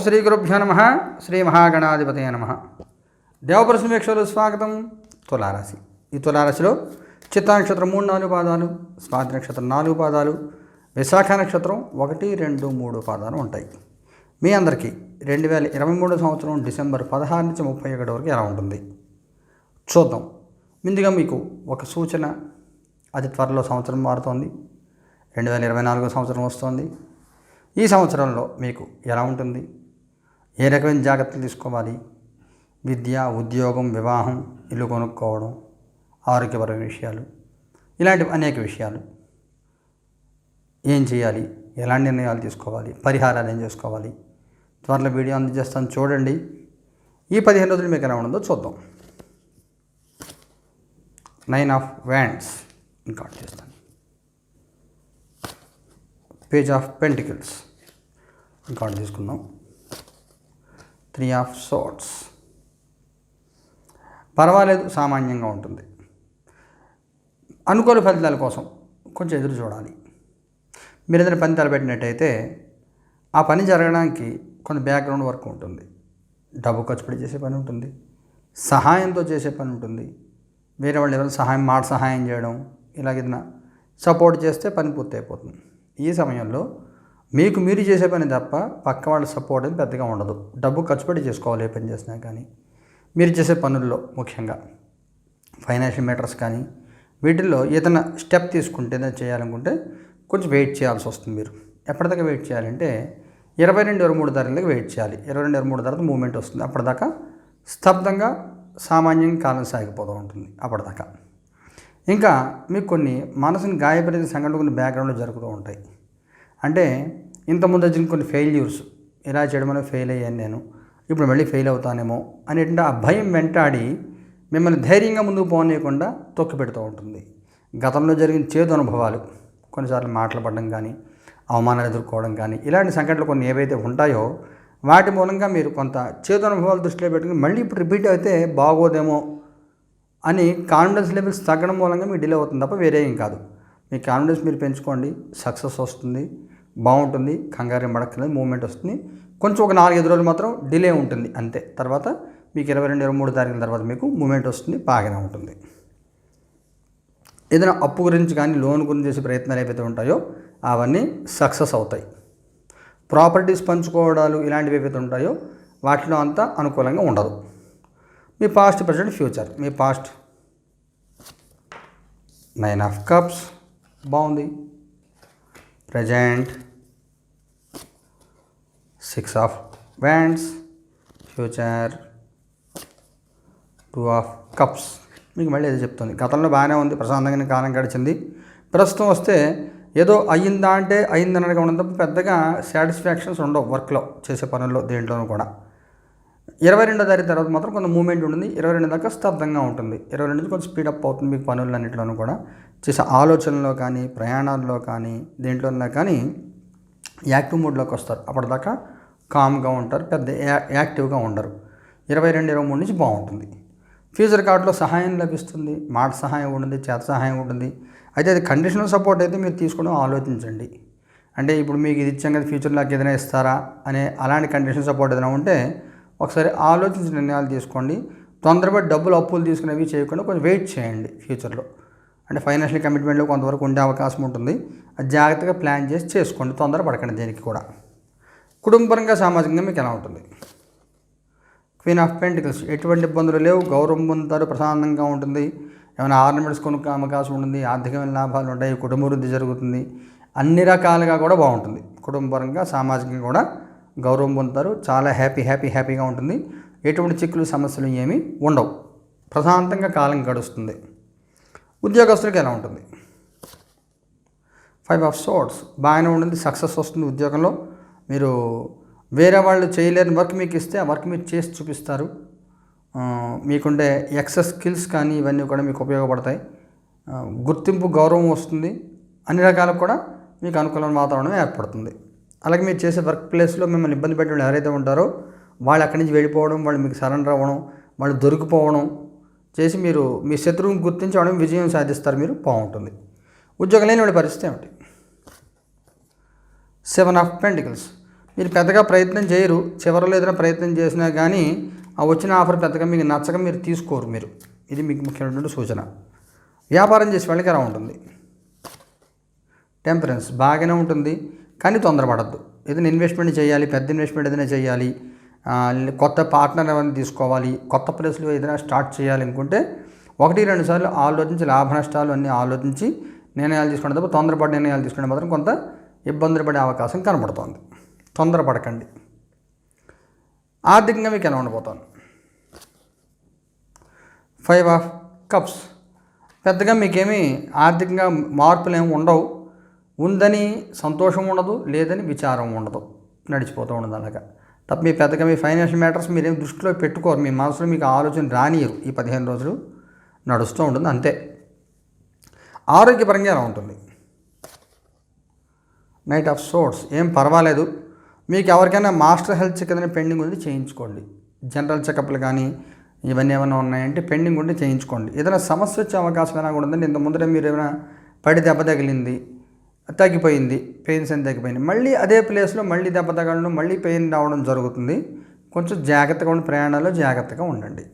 శ్రీ గురుభ్యో నమ. శ్రీ మహాగణాధిపతయ నమ. దేవప్రసమేక్షలు స్వాగతం. తులారాశి. ఈ తులారాశిలో చిత్తానక్షత్రం మూడు నాలుగు పాదాలు స్వాతి నక్షత్రం నాలుగు పాదాలు విశాఖ నక్షత్రం ఒకటి రెండు మూడు పాదాలు ఉంటాయి. మీ అందరికీ రెండు వేల ఇరవై మూడు సంవత్సరం డిసెంబర్ పదహారు నుంచి ముప్పై ఒకటి వరకు ఎలా ఉంటుంది? చూద్దాం. ముందుగా మీకు ఒక సూచన. అతి త్వరలో సంవత్సరం మారుతోంది. రెండు వేల ఇరవై నాలుగో సంవత్సరం వస్తోంది. ఈ సంవత్సరంలో మీకు ఎలా ఉంటుంది? ఏ రకమైన జాగ్రత్తలు తీసుకోవాలి? విద్య ఉద్యోగం వివాహం ఇల్లు కొనుక్కోవడం ఆరోగ్యపరమైన విషయాలు. ఇలాంటి అనేక విషయాలు. ఏం చేయాలి? ఎలాంటి నిర్ణయాలు తీసుకోవాలి? పరిహారాలు ఏం చేసుకోవాలి? త్వరలో వీడియో అందజేస్తాను చూడండి. ఈ పదిహేను రోజులు మీకు ఎలా ఉండదో చూద్దాం. నైన్ ఆఫ్ వ్యాండ్స్ ఇంకా చేస్తాను. Page of pentacles. ఇంకా తీసుకుందాం. త్రీ ఆఫ్ సోట్స్ పర్వాలేదు సామాన్యంగా ఉంటుంది. అనుకూల ఫలితాల కోసం కొంచెం ఎదురు చూడాలి. మీరు ఏదైనా పని తలపెట్టినట్టయితే ఆ పని జరగడానికి కొన్ని బ్యాక్గ్రౌండ్ వర్క్ ఉంటుంది. డబ్బు ఖర్చు పెట్టి చేసే పని ఉంటుంది. సహాయంతో చేసే పని ఉంటుంది. వేరే వాళ్ళు ఎవరైనా సహాయం మాట సహాయం చేయడం ఇలాగేదైనా సపోర్ట్ చేస్తే పని పూర్తి అయిపోతుంది ఈ సమయంలో మీకు మీరు చేసే పని తప్ప పక్క వాళ్ళ సపోర్ట్ అనేది పెద్దగా ఉండదు. డబ్బు ఖర్చు పెట్టి చేసుకోవాలి ఏ పని చేసినా కానీ. మీరు చేసే పనుల్లో ముఖ్యంగా ఫైనాన్షియల్ మ్యాటర్స్ కానీ వీటిల్లో ఏదైనా స్టెప్ తీసుకుంటే ఏదైనా చేయాలనుకుంటే కొంచెం వెయిట్ చేయాల్సి వస్తుంది మీరు. ఎప్పటిదాకా వెయిట్ చేయాలంటే ఇరవై రెండు ఇరవై మూడు ధరలకు వెయిట్ చేయాలి. ఇరవై రెండు ఇరవై మూడు తర్వాత మూమెంట్ వస్తుంది. అప్పటిదాకా స్తబ్దంగా సామాన్యంగా కాలం సాగిపోతూ ఉంటుంది. అప్పటిదాకా. ఇంకా మీకు కొన్ని మనసుని గాయపడిన సంఘటనలు కొన్ని బ్యాక్గ్రౌండ్లో జరుగుతూ ఉంటాయి. అంటే ఇంతకుముందు వచ్చిన కొన్ని ఫెయిల్యూర్స్. ఇలా చేయడం వల్ల ఫెయిల్ అయ్యాను నేను. ఇప్పుడు మళ్ళీ ఫెయిల్ అవుతానేమో అనేటువంటి ఆ భయం వెంటాడి మిమ్మల్ని ధైర్యంగా ముందుకు పోనీయకుండా తొక్కి పెడుతూ ఉంటుంది. గతంలో జరిగిన చేదు అనుభవాలు కొన్నిసార్లు మాటలు పడడం కానీ అవమానాలు ఎదుర్కోవడం కానీ ఇలాంటి సంఘటనలు కొన్ని ఏవైతే ఉంటాయో వాటి మూలంగా మీరు కొంత చేదు అనుభవాలు దృష్టిలో పెట్టుకుని మళ్ళీ ఇప్పుడు రిపీట్ అయితే బాగోదేమో అని కాన్ఫిడెన్స్ లెవెల్స్ తగ్గడం మూలంగా మీకు డిలే అవుతుంది తప్ప వేరే ఏం కాదు. మీ కాన్ఫిడెన్స్ మీరు పెంచుకోండి. సక్సెస్ వస్తుంది. బాగుంటుంది. కంగారు మడక్కలేదు. మూమెంట్ వస్తుంది. కొంచెం ఒక నాలుగైదు రోజులు మాత్రం డిలే ఉంటుంది. అంతే. తర్వాత మీకు ఇరవై రెండు ఇరవై మూడు తారీఖుల తర్వాత మీకు మూమెంట్ వస్తుంది. బాగానే ఉంటుంది. ఏదైనా అప్పు గురించి కానీ లోన్ గురించి చేసే ప్రయత్నాలు ఏవైతే ఉంటాయో అవన్నీ సక్సెస్ అవుతాయి. ప్రాపర్టీస్ పంచుకోవడాలు ఇలాంటివి ఏవైతే ఉంటాయో వాటిలో అంతా అనుకూలంగా ఉండదు. మీ పాస్ట్ ప్రజెంట్ ఫ్యూచర్ మీ పాస్ట్ నైన్ ఆఫ్ కప్స్ బాగుంది. Present six of wands future two of cups. మీకు మళ్ళీ ఏదో చెప్తుంది. గతంలో బాగానే ఉంది ప్రశాంతంగానే కాలం గడిచింది. ప్రస్తుతం వస్తే ఏదో అయ్యిందా అంటే అయ్యిందనగా ఉండడం తప్ప పెద్దగా సాటిస్ఫాక్షన్స్ ఉండవు వర్క్లో చేసే పనుల్లో దేంట్లోనూ కూడా. ఇరవై రెండో తారీఖు తర్వాత మాత్రం కొంత మూమెంట్ ఉంటుంది. ఇరవై రెండు దాకా స్తబ్దంగా ఉంటుంది. ఇరవై రెండు నుంచి కొంచెం స్పీడప్ అవుతుంది మీకు పనులు అన్నింటిలోనూ కూడా. చేసే ఆలోచనలో కానీ ప్రయాణాల్లో కానీ దేంట్లోనైనా కానీ యాక్టివ్ మూడ్లోకి వస్తారు. అప్పటిదాకా కామ్గా ఉంటారు పెద్ద యాక్టివ్గా ఉండరు. ఇరవై రెండు ఇరవై మూడు నుంచి బాగుంటుంది. ఫ్యూచర్ కార్డులో సహాయం లభిస్తుంది మాట సహాయం ఉంటుంది చేత సహాయం ఉంటుంది. అయితే అది కండిషనల్ సపోర్ట్ అయితే మీరు తీసుకోవడం ఆలోచించండి. అంటే ఇప్పుడు మీకు ఇది ఇచ్చాం కదా ఫ్యూచర్లో నాకు ఏదైనా ఇస్తారా అనే అలాంటి కండిషన్ సపోర్ట్ ఏదైనా ఉంటే ఒకసారి ఆలోచించి నిర్ణయాలు తీసుకోండి. తొందరపడి డబ్బులు అప్పులు తీసుకునేవి చేయకుండా కొంచెం వెయిట్ చేయండి ఫ్యూచర్లో. అంటే ఫైనాన్షియల్ కమిట్మెంట్లో కొంతవరకు ఉండే అవకాశం ఉంటుంది. అది జాగ్రత్తగా ప్లాన్ చేసి చేసుకోండి. తొందర పడకండి దేనికి కూడా. కుటుంబపరంగా సామాజికంగా మీకు ఎలా ఉంటుంది? క్వీన్ ఆఫ్ పెంటికల్స్ ఎటువంటి ఇబ్బందులు లేవు. గౌరవం పొందుతారు ప్రశాంతంగా ఉంటుంది. ఏమైనా ఆర్నమెంట్స్ కొనుక్కే అవకాశం ఉంటుంది. ఆర్థికమైన లాభాలు ఉంటాయి. కుటుంబ వృద్ధి జరుగుతుంది. అన్ని రకాలుగా కూడా బాగుంటుంది. కుటుంబపరంగా సామాజికంగా కూడా గౌరవం పొందుతారు. చాలా హ్యాపీ హ్యాపీ హ్యాపీగా ఉంటుంది. ఎటువంటి చిక్కులు సమస్యలు ఏమీ ఉండవు. ప్రశాంతంగా కాలం గడుస్తుంది. ఉద్యోగస్తులకు ఎలా ఉంటుంది? ఫైవ్ ఆఫ్ సోర్ట్స్ బాగానే ఉంటుంది సక్సెస్ వస్తుంది ఉద్యోగంలో. మీరు వేరే వాళ్ళు చేయలేని వర్క్ మీకు ఇస్తే ఆ వర్క్ మీరు చేసి చూపిస్తారు. మీకుండే ఎక్సెస్ స్కిల్స్ కానీ ఇవన్నీ కూడా మీకు ఉపయోగపడతాయి. గుర్తింపు గౌరవం వస్తుంది. అన్ని రకాలకు కూడా మీకు అనుకూలమైన వాతావరణం ఏర్పడుతుంది. అలాగే మీరు చేసే వర్క్ ప్లేస్లో మిమ్మల్ని ఇబ్బంది పెట్టిన వాళ్ళు ఎవరైతే ఉంటారో వాళ్ళు అక్కడి నుంచి వెళ్ళిపోవడం వాళ్ళు మీకు సరెండర్ అవ్వడం వాళ్ళు దొరికిపోవడం చేసి మీరు మీ శత్రువుని గుర్తించడం విజయం సాధిస్తారు మీరు. బాగుంటుంది. ఉద్యోగం లేని వాళ్ళ పరిస్థితి ఏమిటి? సెవెన్ ఆఫ్ పెంటికల్స్ మీరు పెద్దగా ప్రయత్నం చేయరు. చివరిలో ఏదైనా ప్రయత్నం చేసినా కానీ ఆ వచ్చిన ఆఫర్ పెద్దగా మీకు నచ్చక మీరు తీసుకోరు మీరు. ఇది మీకు ముఖ్యమైనటువంటి సూచన. వ్యాపారం చేసే వాళ్ళకి ఎలా ఉంటుంది. టెంపరెన్స్ బాగానే ఉంటుంది. కానీ తొందరపడద్దు. ఏదైనా ఇన్వెస్ట్మెంట్ చేయాలి పెద్ద ఇన్వెస్ట్మెంట్ ఏదైనా చేయాలి కొత్త పార్ట్నర్ ఏమైనా తీసుకోవాలి కొత్త ప్లేస్లో ఏదైనా స్టార్ట్ చేయాలి అనుకుంటే ఒకటి రెండు సార్లు ఆలోచించి లాభ నష్టాలు అన్నీ ఆలోచించి నిర్ణయాలు తీసుకునే తప్ప తొందరపడి నిర్ణయాలు తీసుకోవడం మాత్రం కొంత ఇబ్బందులు పడే అవకాశం కనబడుతోంది. తొందరపడకండి. ఆర్థికంగా మీకు ఎలా ఉండబోతాను ఫైవ్ ఆఫ్ కప్స్ పెద్దగా మీకేమీ ఆర్థికంగా మార్పులు ఏమి ఉండవు. ఉందని సంతోషం ఉండదు లేదని విచారం ఉండదు. నడిచిపోతూ ఉండదు అలాగా. తప్ప మీ పెద్దగా మీ ఫైనాన్షియల్ మ్యాటర్స్ మీరేం దృష్టిలో పెట్టుకోరు. మీ మనసులో మీకు ఆలోచన రానియరు ఈ పదిహేను రోజులు నడుస్తూ ఉంటుంది. అంతే. ఆరోగ్యపరంగా ఎలా ఉంటుంది? నైట్ ఆఫ్ సోర్స్ ఏం పర్వాలేదు. మీకు ఎవరికైనా మాస్టర్ హెల్త్ చెక్ ఏదైనా పెండింగ్ ఉంది చేయించుకోండి. జనరల్ చెకప్లు కానీ ఇవన్నీ ఏమైనా ఉన్నాయంటే పెండింగ్ ఉంటే చేయించుకోండి. ఏదైనా సమస్య వచ్చే అవకాశం ఏమైనా కూడా ఉందంటే ఇంత ముందర మీరు ఏమైనా పడి దెబ్బ తగిలింది తగ్గిపోయింది పెయిన్స్ అని తగ్గిపోయింది. మళ్ళీ అదే ప్లేస్లో మళ్ళీ దెబ్బ తగలడం మళ్ళీ పెయిన్ రావడం జరుగుతుంది. కొంచెం జాగ్రత్తగా ఉండి ప్రయాణాల్లో జాగ్రత్తగా ఉండండి.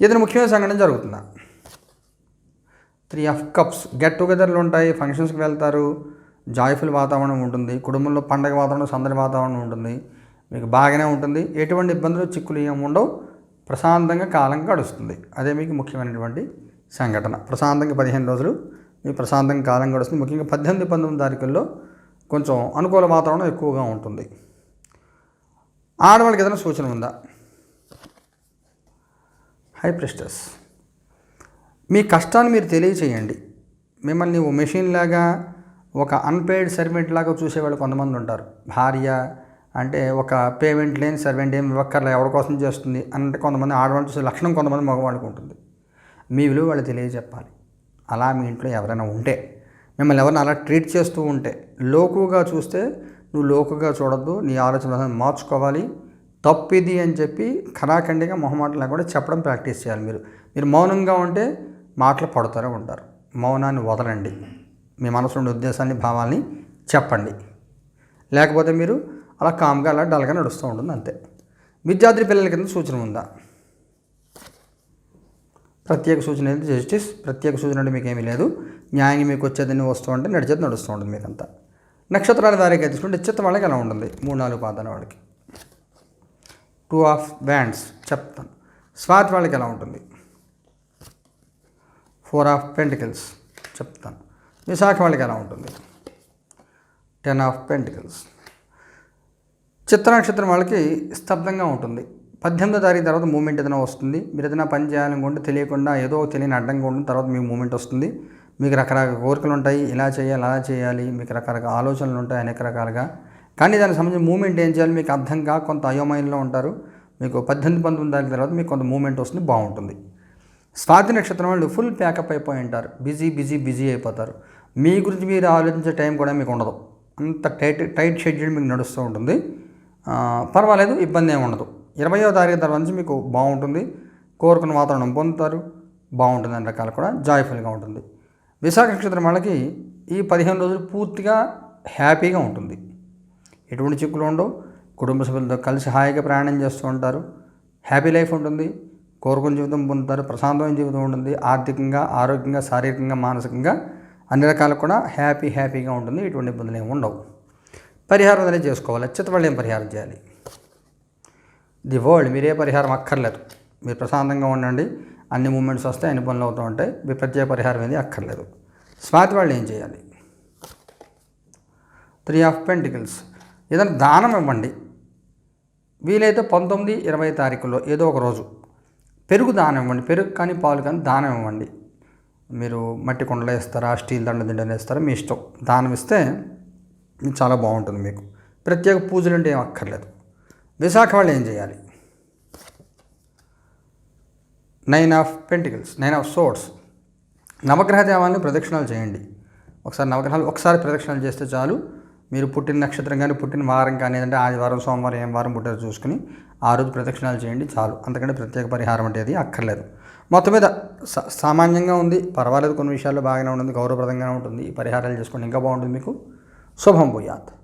ఏదైనా ముఖ్యమైన సంఘటన జరుగుతుందా? త్రీ ఆఫ్ కప్స్ గెట్ టుగెదర్లు ఉంటాయి ఫంక్షన్స్కి వెళ్తారు జాయ్ఫుల్ వాతావరణం ఉంటుంది కుటుంబంలో పండగ వాతావరణం సందడి వాతావరణం ఉంటుంది మీకు బాగానే ఉంటుంది. ఎటువంటి ఇబ్బందులు చిక్కులు ఏమి ఉండవు. ప్రశాంతంగా కాలం గడుస్తుంది. అదే మీకు ముఖ్యమైనటువంటి సంఘటన. ప్రశాంతంగా పదిహేను రోజులు ప్రశాంతంగా కాలం గడుస్తుంది. ముఖ్యంగా పద్దెనిమిది పంతొమ్మిది తారీఖుల్లో కొంచెం అనుకూల వాతావరణం ఎక్కువగా ఉంటుంది. ఆడవాళ్ళకి ఏదైనా సూచన ఉందా? హై ప్రెస్టర్స్ మీ కష్టాన్ని మీరు తెలియచేయండి. మిమ్మల్ని ఓ మెషిన్ లాగా ఒక అన్పెయిడ్ సర్వెంట్ లాగా చూసేవాళ్ళు కొంతమంది ఉంటారు. భార్య అంటే ఒక పేమెంట్ లేని సర్వెంట్ ఏం ఇవ్వక్కర్లే ఎవరి కోసం చేస్తుంది అంటే కొంతమంది ఆడవాళ్ళు చూసే లక్షణం కొంతమంది మగవాళ్ళకి ఉంటుంది. మీ విలువ వాళ్ళు తెలియజెప్పాలి. అలా మీ ఇంట్లో ఎవరైనా ఉంటే మిమ్మల్ని ఎవరైనా అలా ట్రీట్ చేస్తూ ఉంటే లోకుగా చూస్తే నువ్వు లోకుగా చూడొద్దు నీ ఆలోచన మార్చుకోవాలి. తప్పిది అని చెప్పి ఖరాఖండిగా మొహమాటలు కూడా చెప్పడం ప్రాక్టీస్ చేయాలి మీరు. మీరు మౌనంగా ఉంటే మాటలు పడుతూనే ఉంటారు. మౌనాన్ని వదలండి. మీ మనసులో ఉద్దేశాన్ని భావాల్ని చెప్పండి. లేకపోతే మీరు అలా కామ్గా అలా డల్గా నడుస్తూ ఉంటుంది అంతే. విద్యార్థి పిల్లల కింద సూచన ఉందా? ప్రత్యేక సూచన అనేది జస్టిస్ ప్రత్యేక సూచన అంటే మీకు ఏమీ లేదు. న్యాయం మీకు వచ్చేదని వస్తూ ఉంటే నడిచేది నడుస్తూ ఉంటుంది మీకంతా నక్షత్రాల వారికి తీసుకుంటే చిత్త వాళ్ళకి ఎలా ఉంటుంది? మూడు నాలుగు పాదాల వాళ్ళకి. టూ ఆఫ్ బ్యాండ్స్ చెప్తాను. స్వాతి వాళ్ళకి ఎలా ఉంటుంది? ఫోర్ ఆఫ్ పెంటికల్స్ చెప్తాను. విశాఖ వాళ్ళకి ఎలా ఉంటుంది? టెన్ ఆఫ్ పెంటికల్స్ చిత్ర నక్షత్రం వాళ్ళకి స్తబ్దంగా ఉంటుంది. పద్దెనిమిదో తారీఖు తర్వాత మూమెంట్ ఏదైనా వస్తుంది. మీరు ఏదైనా పని చేయాలనుకుంటే తెలియకుండా ఏదో తెలియని అడ్డంగా ఉంటుంది తర్వాత మీకు మూమెంట్ వస్తుంది. మీకు రకరకాల కోరికలు ఉంటాయి. ఇలా చేయాలి అలా చేయాలి. మీకు రకరకాల ఆలోచనలు ఉంటాయి అనేక రకాలుగా. కానీ దానికి సంబంధించిన మూమెంట్ ఏం చేయాలి? మీకు అర్థంగా కొంత అయోమయంలో ఉంటారు. మీకు పద్దెనిమిది పంతొమ్మిది తారీఖు తర్వాత మీకు కొంత మూమెంట్ వస్తుంది బాగుంటుంది. స్వాతి నక్షత్రం వాళ్ళు ఫుల్ ప్యాకప్ అయిపోయి ఉంటారు. బిజీ బిజీ బిజీ అయిపోతారు. మీ గురించి మీరు ఆలోచించే టైం కూడా మీకు ఉండదు. అంత టైట్ టైట్ షెడ్యూల్ మీకు నడుస్తూ ఉంటుంది. పర్వాలేదు ఇబ్బంది ఏమి ఉండదు. ఇరవయో తారీఖు తర్వాత నుంచి మీకు బాగుంటుంది. కోరుకున్న వాతావరణం పొందుతారు. బాగుంటుంది అన్ని రకాలు కూడా జాయ్ఫుల్గా ఉంటుంది. విశాఖ నక్షత్రం వాళ్ళకి ఈ పదిహేను రోజులు పూర్తిగా హ్యాపీగా ఉంటుంది. ఎటువంటి చిక్కులు ఉండవు. కుటుంబ సభ్యులతో కలిసి హాయిగా ప్రయాణం చేస్తూ ఉంటారు. హ్యాపీ లైఫ్ ఉంటుంది. కోరుకున్న జీవితం పొందుతారు. ప్రశాంతమైన జీవితం ఉంటుంది. ఆర్థికంగా ఆరోగ్యంగా శారీరకంగా మానసికంగా అన్ని రకాలు కూడా హ్యాపీ హ్యాపీగా ఉంటుంది. ఎటువంటి ఇబ్బందులు ఏమి ఉండవు. పరిహారం అనేది చేసుకోవాలి. చిత్త ఏం పరిహారం చేయాలి. ది వరల్డ్ మీరే పరిహారం అక్కర్లేదు. మీరు ప్రశాంతంగా ఉండండి. అన్ని మూమెంట్స్ వస్తాయి అన్ని పనులు అవుతూ ఉంటాయి. మీ ప్రత్యేక పరిహారం ఏది? అక్కర్లేదు. స్వాతి వాళ్ళు ఏం చేయాలి? Three of pentacles. ఏదైనా దానం ఇవ్వండి. వీలైతే పంతొమ్మిది ఇరవై తారీఖులో ఏదో ఒక రోజు పెరుగు దానం ఇవ్వండి. పెరుగు కానీ పాలు కానీ దానం ఇవ్వండి. మీరు మట్టి కుండలో వేస్తారా? స్టీల్ దండ దిండలు వేస్తారా? మీ ఇష్టం. దానం ఇస్తే చాలా బాగుంటుంది మీకు. ప్రత్యేక పూజలు అంటే ఏం అక్కర్లేదు. విశాఖ వాళ్ళు ఏం చేయాలి? Nine of pentacles nine of swords నవగ్రహ దేవాలను ప్రదక్షిణాలు చేయండి. ఒకసారి నవగ్రహాలు ఒకసారి ప్రదక్షిణాలు చేస్తే చాలు. మీరు పుట్టిన నక్షత్రం కానీ పుట్టిన వారం కానీ ఏదంటే ఆదివారం సోమవారం ఏం వారం పుట్టారు చూసుకుని ఆ రోజు ప్రదక్షిణాలు చేయండి చాలు. అంతకంటే ప్రత్యేక పరిహారం అంటే అది అక్కర్లేదు. మొత్తం మీద సా సామాన్యంగా ఉంది. పర్వాలేదు కొన్ని విషయాల్లో బాగానే ఉంటుంది గౌరవప్రదంగానే ఉంటుంది. ఈ పరిహారాలు చేసుకోండి ఇంకా బాగుంటుంది మీకు. శుభం పోయాత్